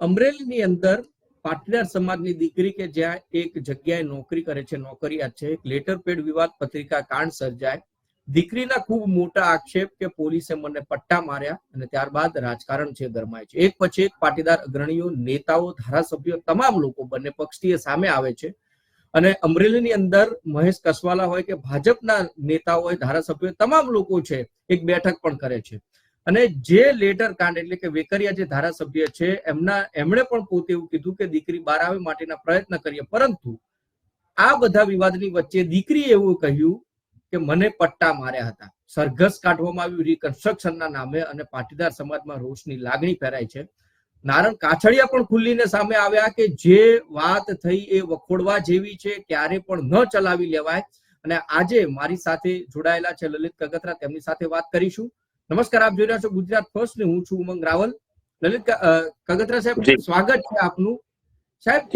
અમરેલીની અંદર પાટીદાર સમાજની દીકરી કે જ્યાં એક જગ્યાએ નોકરી કરે છે, નોકરિયાત છે, એક લેટર પેડ વિવાદ પત્રિકા કાંડ સર્જાય. દીકરીના ખૂબ મોટા આક્ષેપ કે પોલીસે મને પટ્ટા માર્યા અને ત્યારબાદ રાજકારણ છે, ગરમાય છે. એક પછી એક પાટીદાર અગ્રણીઓ, નેતાઓ, ધારાસભ્યો, તમામ લોકો બંને પક્ષથી સામે આવે છે. અને અમરેલીની અંદર મહેશ કસવાલા હોય કે ભાજપના નેતાઓ હોય, ધારાસભ્યો, તમામ લોકો છે, એક બેઠક પણ કરે છે. અને જે લેટર કાંડ, એટલે કે વેકરિયા જે ધારાસભ્ય છે, એમના, એમણે પણ પોતે એવું કીધું કે દીકરી બહાર આવે માટેના પ્રયત્ન કરીએ. પરંતુ આ બધા વિવાદની વચ્ચે દીકરીએ એવું કહ્યું કે મને પટ્ટા માર્યા હતા. સરઘસ કાઢવામાં આવ્યું રિકન્સ્ટ્રક્શનના નામે અને પાટીદાર સમાજમાં રોષની લાગણી ફેરાય છે. નારણ કાછડિયા પણ ખુલ્લીને સામે આવ્યા કે જે વાત થઈ એ વખોડવા જેવી છે, ક્યારે પણ ન ચલાવી લેવાય. અને આજે મારી સાથે જોડાયેલા છે લલિત કગતરા તેમની સાથે વાત કરીશું. નમસ્કાર આપ જોઈ રહ્યા છો ગુજરાત ફર્સ્ટ ને હું છું ઉમંગ રાવલ. લલિત કગતરા સાહેબ સ્વાગત છે આપનું. સાહેબ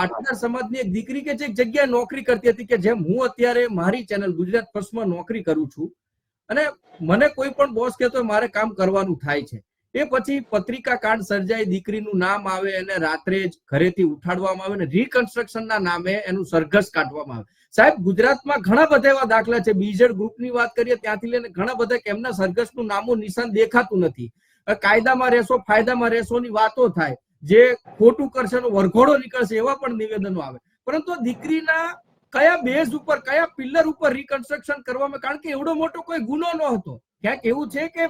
પાટીદાર સમાજની એક દીકરી કે જે એક જગ્યાએ નોકરી કરતી હતી કે જેમ હું અત્યારે મારી ચેનલ ગુજરાત ફર્સ્ટમાં નોકરી કરું છું અને મને કોઈ પણ બોસ કહેતો મારે કામ કરવાનું થાય છે. એ પછી પત્રિકા કાંડ સર્જાય દીકરીનું નામ આવે અને રાત્રે જ ઘરેથી ઉઠાડવામાં આવે અને રિકન્સ્ટ્રક્શનના નામે એનું સરઘસ કાઢવામાં આવે. સાહેબ, ગુજરાતમાં ઘણા બધા એવા દાખલા છે. બીજેડ ગ્રુપની વાત કરીએ, ત્યાંથી લઈને ઘણા બધા એમના સરઘસનું નામું નિશાન દેખાતું નથી. કાયદામાં રહેશો, ફાયદામાં રહેશોની વાતો થાય. જે ખોટું કરશે વરઘોડો નીકળશે એવા પણ નિવેદનો આવે. પરંતુ દીકરીના કયા બેઝ ઉપર, કયા પિલ્લર ઉપર રિકન્સ્ટ્રક્શન કરવામાં, કારણ કે એવડો મોટો કોઈ ગુનો ન હતો ક્યાંક એવું છે કે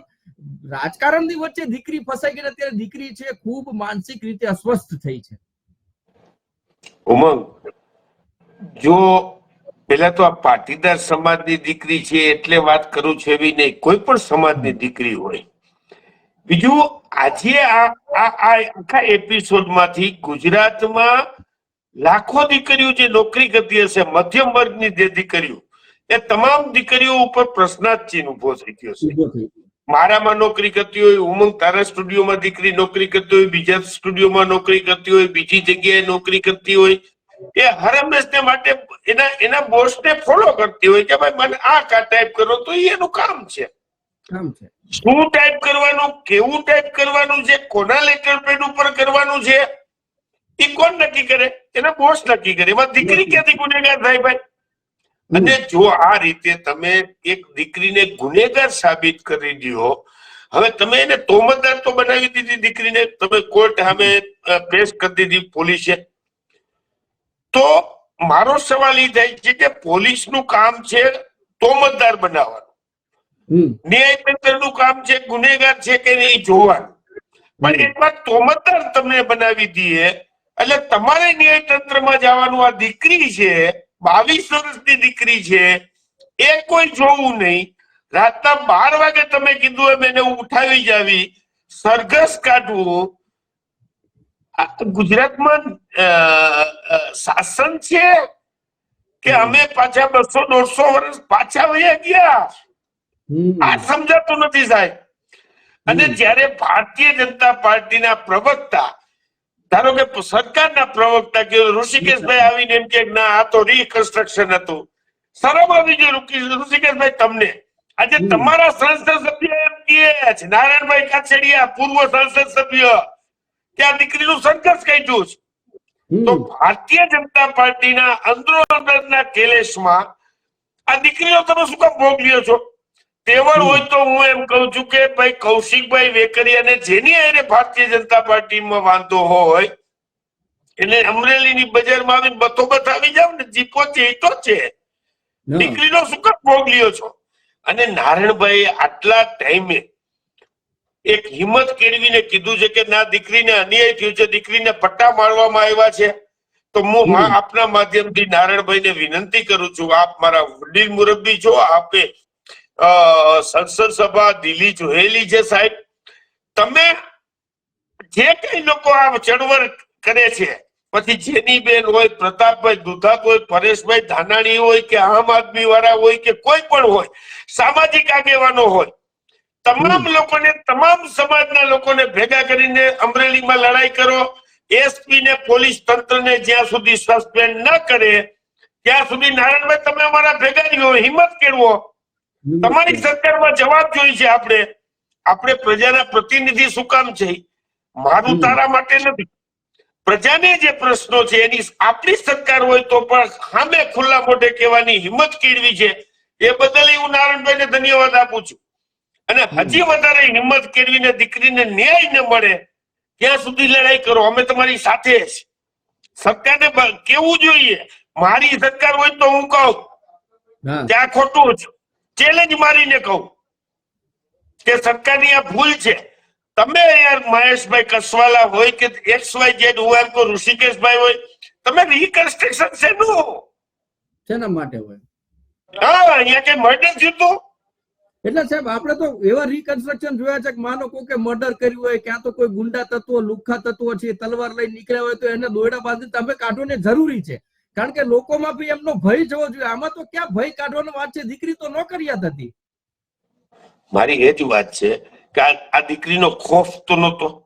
રાજકારણની વચ્ચે દીકરી ફસાઈ ગઈ અત્યારે દીકરી છે, ખૂબ માનસિક રીતે અસ્વસ્થ થઈ છે. ઉમંગ, જો પેલા તો આ પાટીદાર સમાજની દીકરી છે એટલે વાત કરું છું એવી નહીં. કોઈ પણ સમાજની દીકરી હોય. બીજું આજે આ આખા એપિસોડમાંથી ગુજરાતમાં લાખો દીકરીઓ જે નોકરી કરતી હશે મધ્યમ વર્ગની જે દીકરીઓ એ તમામ દીકરીઓ ઉપર પ્રશ્નાર્થ ચિહ્ન ઊભો થઈ ગયો છે. મારામાં નોકરી કરતી હોય ઉમંગ તારા સ્ટુડિયોમાં દીકરી નોકરી કરતી હોય બીજા સ્ટુડિયોમાં નોકરી કરતી હોય બીજી જગ્યાએ નોકરી કરતી હોય એ હર હંમેશને માટે એના એના બોસને ફોલો કરતી હોય કે ભાઈ મને આ કા ટાઈપ કરો તો એનું કામ છે. કામ છે. શું ટાઈપ કરવાનું કેવું ટાઈપ કરવાનું છે કોના લેટર પેડ ઉપર કરવાનું છે એ કોણ નક્કી કરે? એના બોસ નક્કી કરે. એમાં દીકરી ક્યાંથી ગુનેગાર થાય ભાઈ? અને જો આ રીતે તમે એક દીકરીને ગુનેગાર સાબિત કરી દો હવે તમે એને તોમતદાર તો બનાવી દીધી દીકરીને તમે કોર્ટ સામે પ્રેસ કરી દીધી પોલીસે તો મારો સવાલ એ થાય છે કે પોલીસનું કામ છે તોમતદાર બનાવવાનું? ન્યાયતંત્રનું કામ છે ગુનેગાર છે કે નહીં જોવાનું? પણ એકવાર તોમતદાર તમને બનાવી દઈએ એટલે તમારે ન્યાયતંત્રમાં જવાનું આ દીકરી છે બાવીસ વર્ષની દીકરી છે એ કોઈ જોવું નહીં. રાતના બાર વાગે તમે કીધું એમ એને ઉઠાવી જાવી સરઘસ કાઢવું ગુજરાતમાં શાસન છે કે અમે પાછા બસો દોઢસો વર્ષ પાછા વયા ગયા? આ સમજાતું નથી સાહેબ. અને. જ્યારે ભારતીય જનતા પાર્ટીના પ્રવક્તા ધારો કે સરકારના પ્રવક્તા કે ઋષિકેશભાઈ આવીને એમ કે ના આ તો રિકન્સ્ટ્રક્શન હતું. શરમ આવી જોઈએ ઋષિકેશભાઈ તમને. આજે તમારા સંસદ સભ્ય એમ કે છે. નારાયણભાઈ કાછડિયા પૂર્વ સંસદ સભ્ય. કે આ દીકરીનું સંઘર્ષ કાઢ્યું છે. તો ભારતીય જનતા પાર્ટીના અંદરના કેલેશમાં આ દીકરીઓ તમે શું કામ ભોગ લ્યો છો? તેવડ હોય તો હું એમ કહું છું કે ભાઈ કૌશિકભાઈ વેકરિયાને જેની હારે ભારતીય જનતા પાર્ટીમાં વાંધો હોય એટલે અમરેલીની બજારમાં આવીને બતોબત આવી જાવ ને જીપો છે એ તો છે. દીકરીનો શું કામ ભોગ લ્યો છો? અને નારાયણભાઈ આટલા ટાઈમે એક હિંમત કેળવીને કીધું છે કે ના દીકરીને અન્યાય થયું છે દીકરીને પટ્ટા મારવામાં આવ્યા છે તો હું આપના માધ્યમથી નારાયણભાઈને વિનંતી કરું છું આપ મારા વડીલ મુરબ્બી છો આપે સંસદ સભા દિલ્હી જોયેલી છે સાહેબ. તમે જે કઈ લોકો આ ચળવળ કરે છે પછી જેની બેન હોય પ્રતાપભાઈ દુધાત હોય પરેશભાઈ ધાનાણી હોય કે આમ આદમી વાળા હોય કે કોઈ પણ હોય સામાજિક આગેવાનો હોય તમામ લોકોને તમામ સમાજના લોકોને ભેગા કરીને અમરેલીમાં લડાઈ કરો. એસપી ને પોલીસ તંત્રને જ્યાં સુધી સસ્પેન્ડ ન કરે ત્યાં સુધી નારાયણભાઈ તમે અમારા ભેગા રહ્યો હિંમત કેળવો. તમારી સરકારમાં જવાબ જોઈ છે આપણે. આપણે પ્રજાના પ્રતિનિધિ શું કામ છે? મારું તારા માટે નથી. પ્રજાને જે પ્રશ્નો છે એની આપણી સરકાર હોય તો પણ સામે ખુલ્લા મોઢે કહેવાની હિંમત કેળવી છે. એ બદલ હું નારાયણભાઈને ધન્યવાદ આપું છું. અને હજી વધારે હિંમત કેળવીને દીકરીને ન્યાય ન મળે ત્યાં સુધી લડાઈ કરો. અમે તમારી સાથે છે સરકારને કેવું જોઈએ? મારી સરકાર હોય તો હું કહું. ત્યાં ખોટું છે ચેલેન્જ મારીને કહું કે સરકારની આ ભૂલ છે. તમે યાર મહેશભાઈ કસવાલા હોય કે એક્સ વાય જેડ હું કો ઋષિકેશભાઈ હોય તમે રિકન્સ્ટ્રક્શન છે નું શેના માટે હોય? હા અહીંયા કઈ મર્ડર થયું એટલે સાહેબ આપણે તો એવા રિકન્સ્ટ્રક્શન જોયા છે કે માનો કોઈ કે મર્ડર કર્યું હોય ક્યાં તો કોઈ ગુંડા તત્વો લુખ્ખા તત્વો છે તલવાર લઈ નીકળ્યા હોય તો એને દોયડા બાંધી તમે કાઢોને જરૂરી છે. કારણ કે લોકોમાં બી એમનો ભય જવો જોઈએ. આમાં તો ક્યાં ભય કાઢવાનો વાત છે? દીકરી તો નોકરિયાત હતી. મારી એ જ વાત છે કે આ દીકરીનો ખોફ તો નહોતો.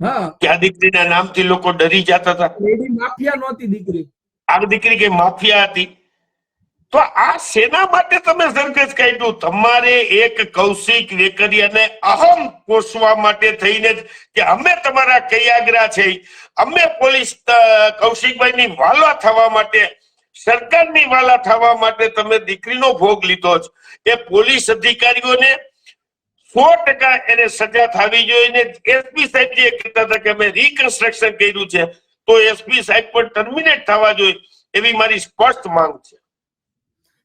હા. કે આ દીકરીના નામથી લોકો ડરી જતા હતા. માફિયા નહોતી દીકરી. આ દીકરી કઈ માફિયા હતી. તો આ સેના માટે તમે સરઘસ કાઢ્યું? તમારે એક કૌશિક વેકરિયાને અહમ પોષવા માટે થઈને કે અમે તમારા કૈયાગ્રા છે. અમે પોલીસ કૌશિકભાઈની વાલા થવા માટે, સરકારની વાલા થવા માટે તમે દીકરીનો ભોગ લીધો છે એ પોલીસ અધિકારીઓને સો ટકા એને સજા થવી જોઈએ એસપી સાહેબ જે કહેતા હતા કે અમે રિકન્સ્ટ્રક્શન કર્યું છે, તો એસપી સાહેબ પણ ટર્મિનેટ થવા જોઈએ એવી મારી સ્પષ્ટ માંગ છે.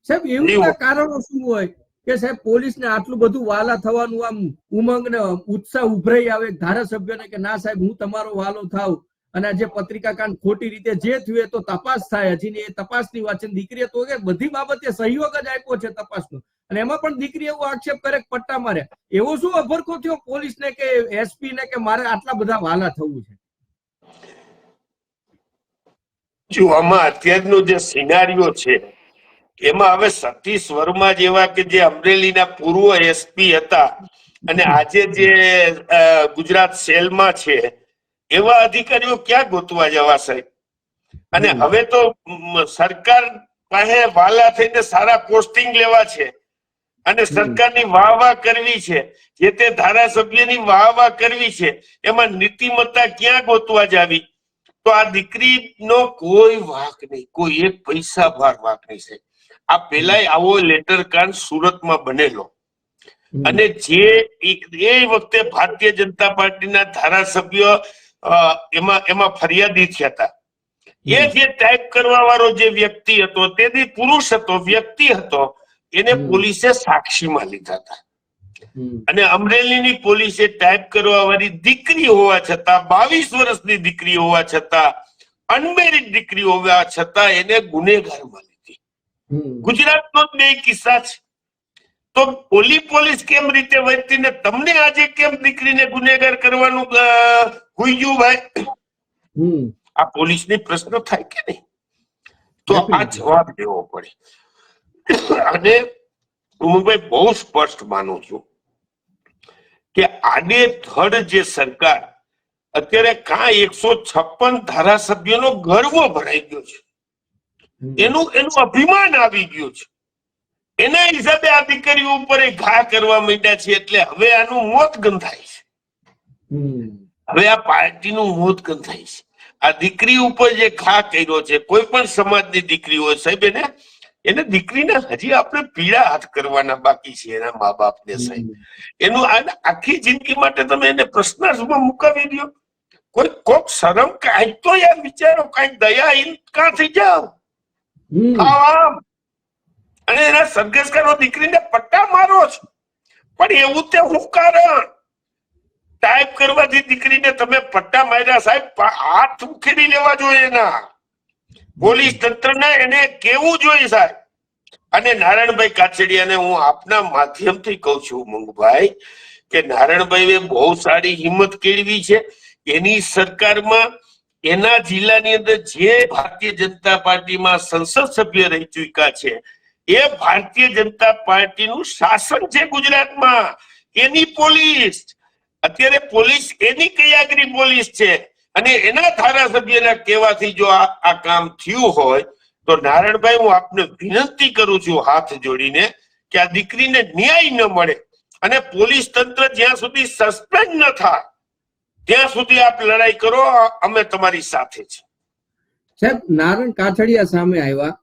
સાહેબ એવું. કારણો શું હોય? કે સાહેબ પોલીસને આટલું બધું વાલા થવાનું આમ ઉમંગ ને ઉત્સાહ ઉભરાઈ આવે ધારાસભ્યને કે ના સાહેબ હું તમારો વાલો થાવ અને જે પત્રિકા કાંડ ખોટી રીતે જે થયું તો તપાસ થાય. હજી ને એ તપાસની વાત છે. દીકરીએ તો કે બધી બાબતે સહયોગ જ આપ્યો છે તપાસનો. અને એમાં પણ દીકરી એવો આક્ષેપ કરે કે પટ્ટા મારે એવો શું અભરખો થયો પોલીસને કે એસપી ને કે મારે આટલા બધા વાલા થવું છે? જો આમાં અત્યારનો જે સિનારીઓ છે એમાં હવે સતીશ વર્મા જેવા કે જે અમરેલીના પૂર્વ એસપી હતા અને આજે જે ગુજરાત સેલમાં છે એવા અધિકારીઓ ક્યાં ગોતવા જવા સાહેબ? અને હવે તો સરકાર પાસે વાલા થઈને સારા પોસ્ટિંગ લેવા છે અને સરકારની વાહ વાહ કરવી છે જે તે ધારાસભ્યની વાહ વાહ કરવી છે એમાં નીતિમત્તા ક્યાં ગોતવા જાવી? તો આ દીકરીનો કોઈ વાંક નહીં કોઈ એક પૈસા ભાર વાંક નહીં છે આ પેલાય આવો લેટર કાંડ સુરતમાં બનેલો. અને જે એ- વખતે ભારતીય જનતા પાર્ટીના ધારાસભ્ય એમાં એમાં ફરિયાદી થયા હતા. એ જે ટાઈપ કરવા વાળો જે વ્યક્તિ હતો તેથી પુરુષ હતો વ્યક્તિ હતો એને પોલીસે સાક્ષીમાં લીધા હતા. અને અમરેલીની પોલીસે ટાઈપ કરવા વાળી દીકરી હોવા છતાં બાવીસ વર્ષની દીકરી હોવા છતાં અનમેરિડ દીકરી હોવા છતાં એને ગુનેગારમાં લીધી. ગુજરાતનો જ બે કિસ્સા છે. તો પોલી પોલીસ કેમ રીતે વર્તી ને તમને આજે કેમ દીકરીને ગુનેગાર કરવાનું હુંયું ભાઈ. આ પોલીસને પ્રશ્ન થાય કે નહીં? તો આ જવાબ દેવો પડે. અને હું ભાઈ બહુ સ્પષ્ટ માનું છું કે આડે ધડ જે સરકાર અત્યારે કા એકસો છપ્પન ધારાસભ્યનો ગર્વ ભરાઈ ગયો છે. એનું એનું અભિમાન આવી ગયું છે. એના હિસાબે આ દીકરી ઉપર એ ઘા કરવા માંડ્યા છે એટલે હવે આનું મોત ગંધાય છે. હવે આ પાર્ટીનું મોત ગંધાય છે. આ દીકરી ઉપર જે ઘા કર્યો છે કોઈ પણ સમાજની દીકરી હોય સાહેબ એને એને દીકરીને હજી આપણે પીડા હાથ કરવાના બાકી છે એના મા બાપને સાહેબ એનું આખી જિંદગી માટે તમે એને પ્રશ્નાર્થમાં મુકાવી દો. કોઈ કોક શરમ કાંઈક તો યાર વિચારો કાંઈક દયા કાં થઈ જાઓ? અને એના સરઘસકારો દીકરીને પટ્ટા મારો છે. પણ એવું તે હું કારણ? ટાઈપ કરવાથી દીકરીને તમે પટ્ટા માર્યા સાહેબ હાથ ઉખેડી લેવા જોઈએ એના. પોલીસ તંત્રને એને કેવું જોઈએ સાહેબ? અને નારાયણભાઈ કાછડિયાને હું આપના માધ્યમથી કહું છું, મંગભાઈ, કે નારાયણભાઈએ બહુ સારી હિંમત કેળવી છે. એની સરકારમાં એના જિલ્લાની અંદર જે ભારતીય જનતા પાર્ટીમાં સંસદ સભ્ય રહી ચૂક્યા છે, એ ભારતીય જનતા પાર્ટીનું શાસન છે ગુજરાતમાં. એની પોલીસ, અત્યારે પોલીસ એની કયાગરી પોલીસ છે. અને એના ધારાસભ્યના કહેવાથી જો આ કામ થયું હોય, તો નારાયણભાઈ હું આપને વિનંતી કરું છું હાથ જોડીને કે આ દીકરીને ન્યાય ન મળે અને પોલીસ તંત્ર જ્યાં સુધી સસ્પેન્ડ ન થાય ત્યાં સુધી આપ લડાઈ કરો, અમે તમારી સાથે છે. સાહેબ નારણ કાછડિયા સામે આવ્યા.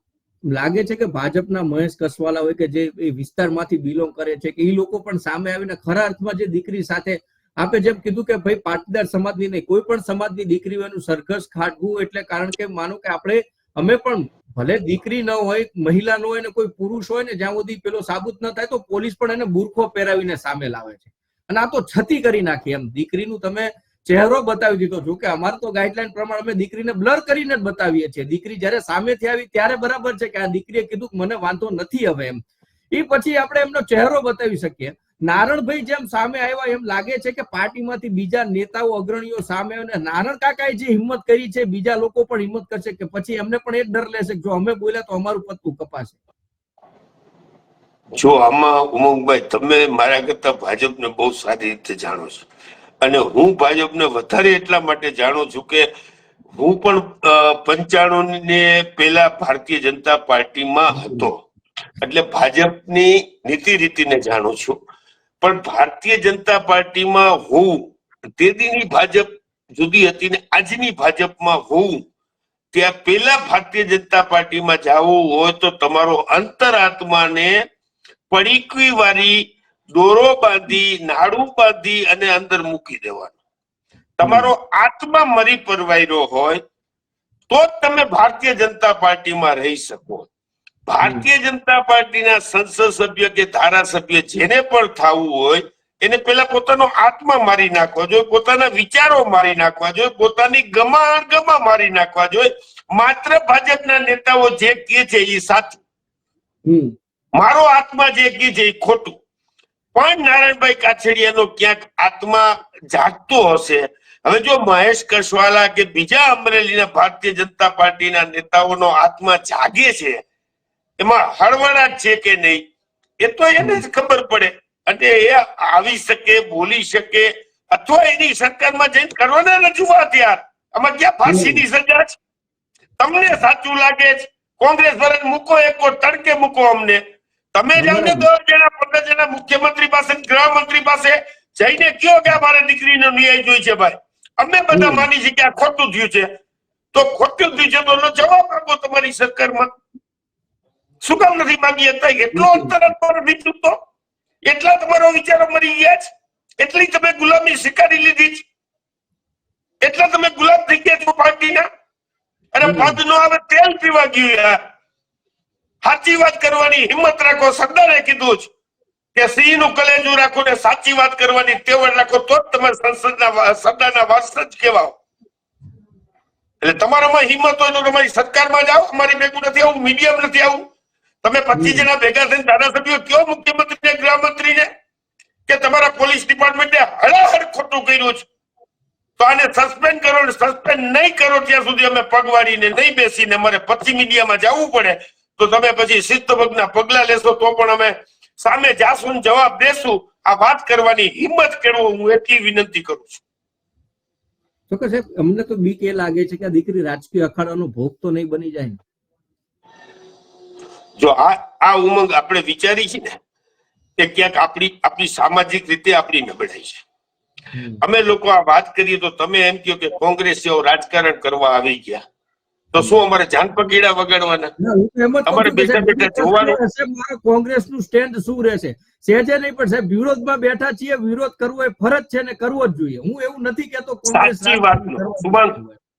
લાગે છે કે ભાજપના મહેશ કસવાલા હોય કે જે એ વિસ્તારમાંથી બિલોંગ કરે છે, કે એ લોકો પણ સામે આવીને ખરા અર્થમાં જે દીકરી સાથે આપે જેમ કીધું કે ભાઈ પાટીદાર સમાજની નહીં, કોઈ પણ સમાજની દીકરી એનું સરઘસ ખાટવું એટલે કારણ કે માનો કે આપણે, અમે પણ ભલે દીકરી ન હોય, મહિલા ન હોય ને કોઈ પુરુષ હોય ને, જ્યાં સુધી પેલો સાબુત ન થાય તો પોલીસ પણ એને બુરખો પહેરાવીને સામે લાવે છે. અને આ તો છતી કરી નાખી એમ. દીકરીનું તમે ચહેરો બતાવી દીધો જો કે અમારે તો ગાઈડલાઈન પ્રમાણે અમે દીકરીને બ્લર કરીને જ બતાવીએ છીએ. દીકરી જયારે સામેથી આવી ત્યારે બરાબર છે કે આ દીકરીએ કીધું મને વાંધો નથી હવે એમ. એ પછી આપણે એમનો ચહેરો બતાવી શકીએ. નારણભાઈ જેમ સામે આવ્યા એમ લાગે છે કે પાર્ટીમાંથી બીજા નેતાઓ, અગ્રણીઓ સામે અને નારણ કાકાએ જે હિંમત કરી છે, બીજા લોકો પણ હિંમત કરશે કે પછી એમને પણ એ ડર લેશે જો અમે બોલ્યા તો અમારું પત્તું કપાશે. જો આમાં ઉમંગભાઈ, તમે મારા કરતા ભાજપને બહુ સારી રીતે જાણો છો. અને હું ભાજપને વધારે એટલા માટે જાણું છું કે હું પણ પંચાણું ને પેલા ભારતીય જનતા પાર્ટીમાં હતો. એટલે ભાજપની નીતિ રીતિને જાણું છું. પણ ભારતીય જનતા પાર્ટીમાં હોવું તે દીની ભાજપ જુદી હતી ને આજની ભાજપમાં હોવું ત્યાં પેલા ભારતીય જનતા પાર્ટીમાં જવું હોય તો તમારો અંતરાત્માને પડીકવી વાળી દોરો બાંધી નાડું બાંધી અને અંદર મૂકી દેવાનો. તમારો આત્મા મરી પરવાયરો હોય તો જ તમે ભારતીય જનતા પાર્ટીમાં રહી શકો. ભારતીય જનતા પાર્ટીના સંસદ સભ્ય કે ધારાસભ્ય જેને પણ થવું હોય એને પેલા પોતાનો આત્મા મારી નાખવા જોઈએ પોતાના વિચારો મારી નાખવા જોઈએ પોતાની ગમા અણગમા મારી નાખવા જોઈએ. માત્ર ભાજપના નેતાઓ જે કહે છે એ સાચું. મારો આત્મા જે કહે છે એ ખોટું. પણ નારાયણભાઈ કાછડિયાનો ક્યાંક આત્મા જાગતો હશે? હવે જો મહેશ કસવાલા કે બીજા અમરેલીના ભારતીય જનતા પાર્ટીના નેતાઓનો આત્મા જાગે છે, એમાં હળવળાટ છે કે નહીં? એ તો એને જ ખબર પડે. અને એ આવી શકે, બોલી શકે, અથવા એની સરકારમાં જઈને કરવાના રજૂઆત યાર. આમાં ક્યાં ફાંસીની સજા છે? તમને સાચું લાગે છે? કોંગ્રેસ વાળાને મૂકો એક તડકે મૂકો અમને. તમે જઈને દસ જણા પંદર જણા મુખ્યમંત્રી પાસે ગૃહમંત્રી પાસે જઈને કયો કે અમારે દીકરીનો ન્યાય જોઈ છે ભાઈ? અમે બધા માની છીએ કે આ ખોટું થયું છે. તો ખોટું થયું છે તો જવાબ આપો તમારી સરકારમાં. શું કામ નથી માંગી હતા? એટલો અંતરાત્મા નથી તો એટલા તમારો વિચારો મરી ગયા છે એટલી તમે ગુલામી સ્વીકારી લીધી છે એટલા તમે ગુલામ થઈ ગયા છો પાર્ટીના? અને. પદ નો આવે તેલ પીવા ગયું યાર. સાચી વાત કરવાની હિંમત રાખો સરદારે કીધું છે કે સિંહનું કલેજું રાખો ને સાચી વાત કરવાની તેવડ રાખો તો જ તમે સંસદના સરદારના વારસ જ કહેવાઓ. એટલે તમારામાં હિંમત હોય તો તમારી સરકારમાં જાઓ અમારી ભેગું નથી આવું મીડિયમ નથી આવું. તમે પચીસ જણા ભેગા થઈને ધારાસભ્યો કયો મુખ્યમંત્રીને ગૃહમંત્રીને? કે તમારા પોલીસ ડિપાર્ટમેન્ટે હળાહળ ખોટું કર્યું છે? તો આને સસ્પેન્ડ કરો ને સસ્પેન્ડ નહીં કરો ત્યાં સુધી અમે પગવાડીને નહીં બેસીને મારે પછી મીડિયામાં જવું પડે. તો તમે પછી શિસ્તભગના પગલા લેશો તો પણ અમે સામે જાશું જવાબ દેશું. આ વાત કરવાની હિંમત કેળવો હું એટલી વિનંતી કરું છું. ચોક્કસ સાહેબ અમને તો બીક એ લાગે છે કે આ દીકરી રાજકીય અખાડાનો ભોગ તો નહીં બની જાય જો આ આ ઉમંગ આપણે વિચારી છે ને કે ક્યાંક આપણી આપણી સામાજિક રીતે આપણી નબળાઈ છે. અમે લોકો આ વાત કરીએ તો તમે એમ કહો કે કોંગ્રેસીઓ રાજકારણ કરવા આવી ગયા. તો શું અમારે જાન પગીડા વગાડવાના? ના, હું તો એમ જ કહું તમારે છું કે સાહેબ, બેઠા બેઠા જોવાનું. સાહેબ, મારા સ્ટેન્ડ શું રહેશે? નહીં પણ સાહેબ વિરોધમાં બેઠા છીએ વિરોધ કરવો એ ફરજ છે ને કરવો જ જોઈએ. હું એવું નથી કેતો કોંગ્રેસ સાચી વાત ઉમંગ.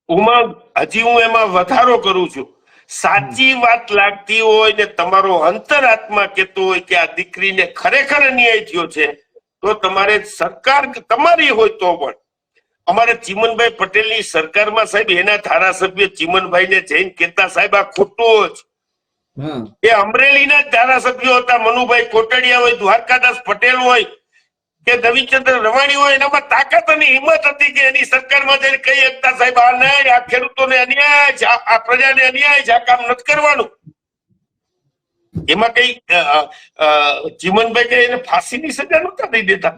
ઉમંગ? હજી હું એમાં વધારો કરું છું. સાચી વાત લાગતી હોય ને તમારો અંતરાત્મા કેતો હોય કે આ દીકરીને ખરેખર અન્યાય થયો છે તો તમારે સરકાર તમારી હોય તો પણ. અમારે ચીમનભાઈ પટેલની સરકારમાં સાહેબ એના ધારાસભ્ય ચીમનભાઈને જઈને કેતા સાહેબ આ ખોટું જ. એ અમરેલીના જ ધારાસભ્યો હતા મનુભાઈ કોટડિયા હોય દ્વારકાદાસ પટેલ હોય કે રવિચંદ્ર રવાણી હોય એનામાં તાકાત અને હિંમત હતી કે એની સરકારમાં જઈને કહી શકતા સાહેબ આ નહીં આ ખેડૂતોને અન્યાય છે આ- પ્રજાને અન્યાય છે આ કામ નથી કરવાનું. એમાં કઈ ચીમનભાઈ કઈ એને ફાંસીની સજા નહોતા દઈ દેતા?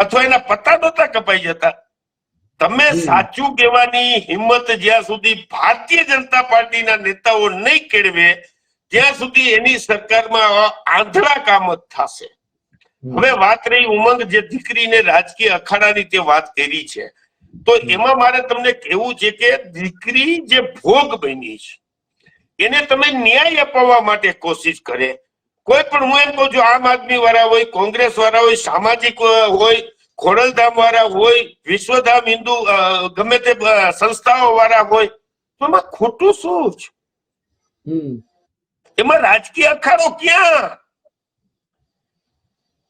અથવા એના પત્તા નહોતા કપાઈ જતા? તમે સાચું કહેવાની હિંમત જ્યાં સુધી ભારતીય જનતા પાર્ટીના નેતાઓ નહીં કેળવે ત્યાં સુધી એની સરકારમાં આંધળા કામ જ થશે. હવે વાત રહી ઉમંગ જે દીકરીને રાજકીય અખાડાની તે વાત કરી છે. તો એમાં મારે તમને કહેવું છે કે દીકરી જે ભોગ બની છે એને તમે ન્યાય અપાવવા માટે કોશિશ કરે. કોઈ પણ હું એમ કહું છું આમ આદમી વાળા હોય કોંગ્રેસ વાળા હોય સામાજિક હોય ખોડલધામ વાળા હોય વિશ્વધામ હિન્દુ ગમે તે સંસ્થાઓ વાળા હોય તો એમાં ખોટું શું છે? એમાં રાજકીય અખાડો ક્યાં?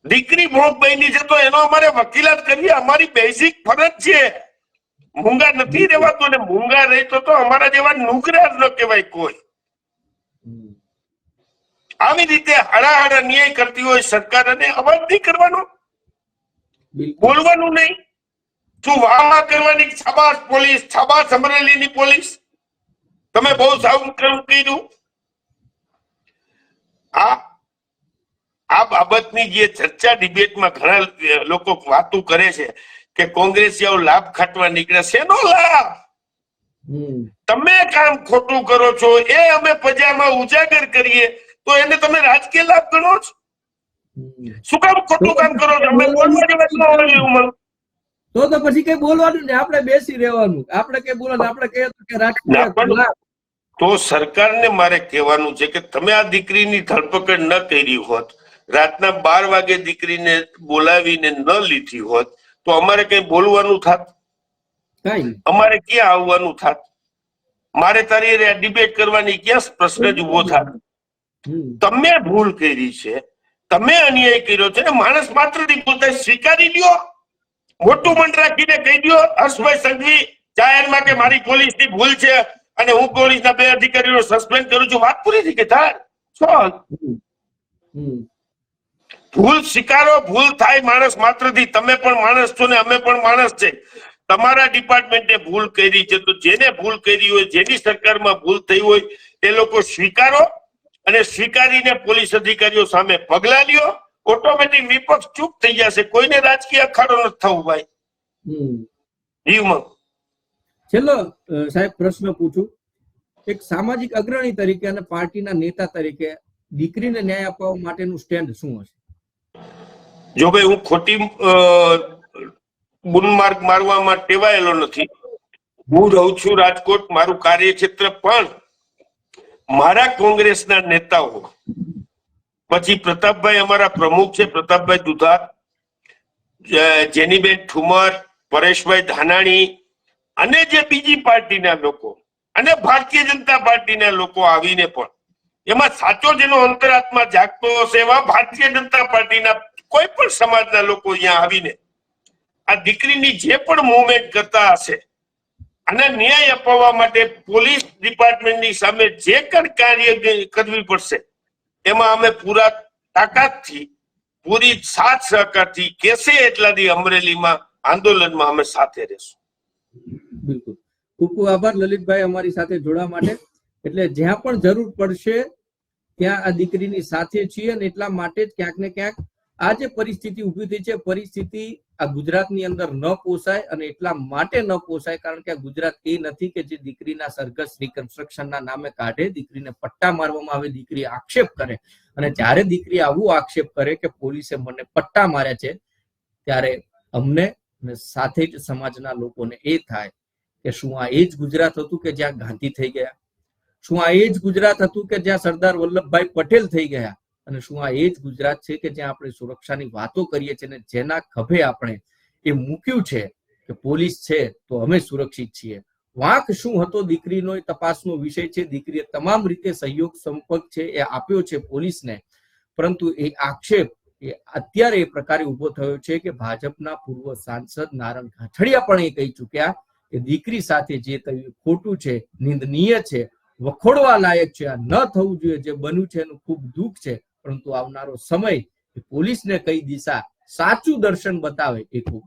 દીકરી ભોગ બની છે તો એનો અમારે વકીલાત કરવી અમારી બેઝિક ફરજ છે. મૂંગા નથી રહેવાતો અને મૂંગા રહેતો તો અમારા જેવા નુકરા જ ન કહેવાય કોઈ. આવી રીતે હળાહળ અન્યાય કરતી હોય સરકાર અને અવાજ નહીં કરવાનો. બોલવાનું નહીં. શું વાહ કરવાની છાબાસ પોલીસ છાબાસ અમરેલીની પોલીસ? તમે બહુ સારું કર્યું આ આ બાબતની જે ચર્ચા ડિબેટમાં ઘણા લોકો વાતો કરે છે કે કોંગ્રેસીઓ લાભ ખાટવા નીકળે શેનો લાભ. તમે કામ ખોટું કરો છો. એ અમે પ્રજામાં ઉજાગર કરીએ. તો એને તમે રાજકીય લાભ ગણો છો. શું કામ ખોટું કામ કરો છો અમે બોલવા જેવા ન હોઈએ ઉંમર. તો તો પછી કઈ બોલવાનું ને આપણે બેસી રહેવાનું. આપણે કઈ બોલવાનું આપણે કહીએ તો કે. તો સરકારને મારે કહેવાનું છે કે તમે આ દીકરીની ધરપકડ ન કરી હોત રાતના બાર વાગે દીકરીને બોલાવીને ન લીધી હોત તો અમારે કઈ બોલવાનું થાત? અમારે ક્યાં આવવાનું થાત? મારે તારી ડિબેટ કરવાની ક્યાં પ્રશ્ન જ ઊભો થાત? તમે ભૂલ કરી છે તમે અન્યાય કર્યો છે ને માણસ માત્રની ભૂલ થાય સ્વીકારી લ્યો. મોટું મન રાખીને કહી દો હર્ષભાઈ સંઘવી જાહેરમાં કે મારી પોલીસની ભૂલ છે અને હું પોલીસના બે અધિકારીઓ સસ્પેન્ડ કરું છું. વાત પૂરી થઈ કે થાય ભૂલ સ્વીકારો ભૂલ થાય માણસ માત્રથી. તમે પણ માણસ છો ને અમે પણ માણસ છે. તમારા ડિપાર્ટમેન્ટે ભૂલ કરી છે. તો જેને ભૂલ કરી હોય જેની સરકારમાં ભૂલ થઈ હોય એ લોકો સ્વીકારો. અને સ્વીકારીને પોલીસ અધિકારીઓ સામે પગલા લ્યો ઓટોમેટિક વિપક્ષ ચૂપ થઈ જશે. કોઈને રાજકીય અખાડો નથી થવું ભાઈ. છેલ્લો સાહેબ પ્રશ્ન પૂછું. એક સામાજિક અગ્રણી તરીકે અને પાર્ટીના નેતા તરીકે દીકરીને ન્યાય અપાવવા માટેનું સ્ટેન્ડ શું હશે? જો ભાઈ હું ખોટી બુનમાર્ગ મારવામાં ટેવાયેલો નથી. હું રહું છું રાજકોટ મારું કાર્યક્ષેત્ર પણ મારા કોંગ્રેસના નેતાઓ, પછી પ્રતાપભાઈ અમારા પ્રમુખ છે, પ્રતાપભાઈ દુધાર જેનીબેન ઠુમર, પરેશભાઈ ધાનાણી અને જે બીજી પાર્ટીના લોકો અને ભારતીય જનતા પાર્ટીના લોકો આવીને પણ, એમાં સાચો જેનો અંતરાત્મા જાગતો હશે એવા ભારતીય જનતા પાર્ટીના કોઈ પણ સમાજના લોકો અહીંયા આવીને, આ દીકરીની જે પણ મુવમેન્ટ કરતા હશે અને ન્યાય અપાવવા માટે પોલીસ ડિપાર્ટમેન્ટની સામે જે પણ કાર્ય કરવી પડશે, એમાં અમે પૂરા તાકાતથી, પૂરી સાથ સહકારથી કેસે એટલા દી અમરેલીમાં આંદોલનમાં અમે સાથે રહેશું. બિલકુલ. ખૂબ ખૂબ આભાર લલિતભાઈ અમારી સાથે જોડવા માટે. એટલે જ્યાં પણ જરૂર પડશે, ત્યાં આ દીકરીની સાથે છીએ અને એટલા માટે જ ક્યાંક ને ક્યાંક આ જે પરિસ્થિતિ ઊભી થઈ છે, પરિસ્થિતિ આ ગુજરાતની અંદર ન પોસાય અને એટલા માટે ન પોસાય, કારણ કે આ ગુજરાત એ નથી કે જે દીકરીના સરઘસ રિકન્સ્ટ્રક્શનના નામે કાઢે, દીકરીને પટ્ટા મારવામાં આવે, દીકરી આક્ષેપ કરે. અને જ્યારે દીકરી આવું આક્ષેપ કરે કે પોલીસે મને પટ્ટા માર્યા છે, ત્યારે અમને અને સાથે જ સમાજના લોકોને એ થાય કે શું આ એ જ ગુજરાત હતું કે જ્યાં ગાંધી થઈ ગયા? શું આ એ જ ગુજરાત હતું કે જ્યાં સરદાર વલ્લભભાઈ પટેલ થઈ ગયા? અને શું આ એ જ ગુજરાત છે કે જ્યાં આપણે સુરક્ષાની વાતો કરીએ છીએ જેના ખભે આપણે એ મૂક્યું છે કે પોલીસ છે તો અમે સુરક્ષિત છીએ. વાંક શું હતો દીકરીનો તપાસનો વિષય છે. દીકરીએ તમામ રીતે સહયોગ સંપર્ક છે એ આપ્યો છે પોલીસને. પરંતુ એ આક્ષેપ એ અત્યારે એ પ્રકારે ઊભો થયો છે કે ભાજપના પૂર્વ સાંસદ નારણ કાછડિયા પણ એ કહી ચુક્યા કે દીકરી સાથે જે થયું ખોટું છે, નિંદનીય છે, વખોડવા લાયક છે, આ ન થવું જોઈએ, જે બન્યું છે એનું ખૂબ દુઃખ છે. પરંતુ આવનારો સમય પોલીસને કઈ દિશા સાચું દર્શન બતાવે એ ખૂબ